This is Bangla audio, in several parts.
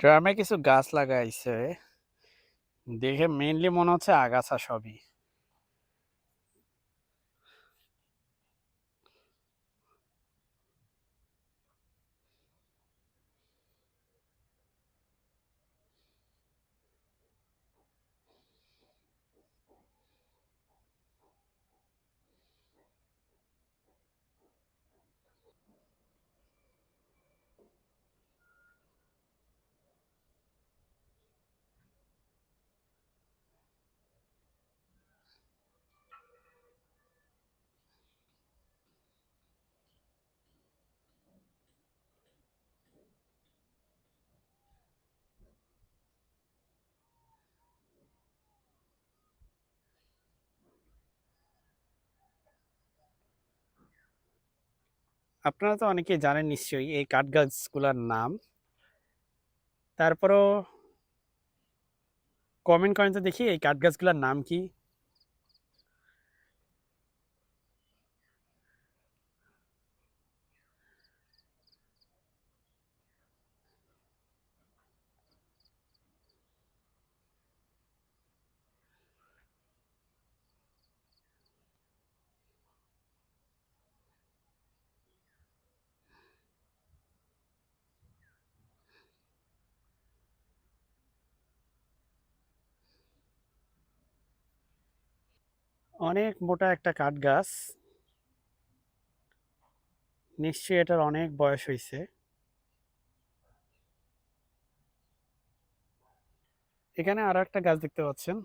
ড্রামে কিছু গাছ লাগাইছে। দেখে মেইনলি মনে হচ্ছে আগাছা সবই। আপনারা তো অনেকে জানেন নিশ্চয়ই এই কাঠ গাছগুলোর নাম। তারপরও কমেন্ট করেন তো দেখি এই কাঠ গাছগুলোর নাম কি? অনেক মোটা একটা কাঠ গাছ নিশ্চয়ই এটার অনেক বয়স হয়েছে এখানে আরও একটা গাছ দেখতে পাচ্ছেন।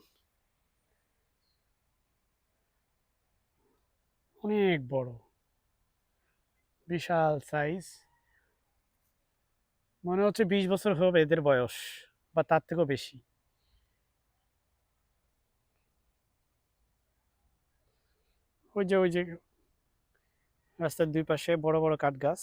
অনেক বড়। বিশাল সাইজ। মনে হচ্ছে বিশ বছর হবে এদের বয়স, বা তার থেকেও বেশি। ওই যে ওই যে রাস্তার দুই পাশে বড় বড় কাঠ গাছ